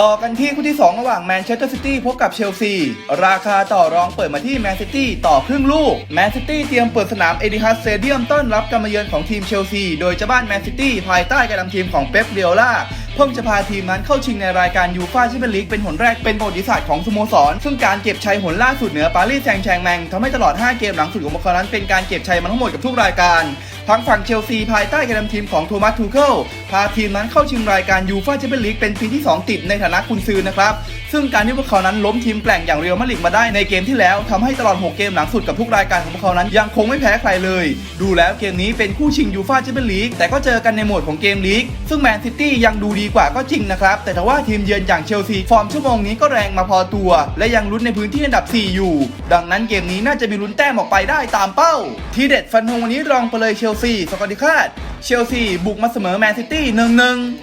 ต่อกันที่คู่ที่ 2 ระหว่างแมนเชสเตอร์ซิตี้พบกับเชลซี ราคาต่อรองเปิดมาที่แมนซิตี้ต่อครึ่งลูก แมนซิตี้เตรียมเปิดสนามเอดิฮัสเตเดียมต้อนรับการมาเยือนของทีมเชลซี โดยเจ้าบ้านแมนซิตี้ภายใต้การนำทีมของเป๊ปเรียล่าเพิ่งจะพาทีมนั้นเข้าชิงในรายการยูฟ่าแชมเปี้ยนลีกเป็นหนแรกเป็นประวัติศาสตร์ของสโมสร ซึ่งการเก็บชัยหนล่าสุดเหนือปารีสแซงต์แชงแมงทำให้ตลอด 5 เกมหลังสุดของพวกเขานั้นเป็นการเก็บชัยมาทั้งหมดกับทุกรายการทางฝั่งเชลซีภายใต้การนำทีมของโทมัสทูเคิลพาทีมนั้นเข้าชิงรายการยูฟ่าแชมเปี้ยนลีกเป็นปีที่ 2 ติดในฐานะกุนซือนะครับ ซึ่งการที่พวกเขานั้นล้มทีมแกร่งอย่างเรียวมาดริดมาได้ในเกมที่แล้วทำให้ตลอด 6 เกมหลังสุดกับทุกรายการของพวกเขานั้นยังคงไม่แพ้ใครเลย ดูแล้วเกมนี้เป็นคู่ชิงยูฟ่าแชมเปี้ยนลีกแต่ก็เจอกันในโหมดของเกมลีกซึ่งแมนซิตี้ยังดูดีกว่าก็จริงนะครับแต่ถ้าว่าทีมเยือนอย่างเชลซีฟอร์มชั่วโมงนี้ก็แรงมาพอตัว และยังลุ้นในพื้นที่อันดับ 4 อยู่ ดังนั้นเกมนี้น่าจะมีลุ้นแต้มออกไปได้ตามเป้า ทีเด็ดฟันธงวันนี้รองไปเลยเชลซีสกอตติคาดเชลซีบุกมาเสมอแมนซิตี้หนึ่งหนึ่ง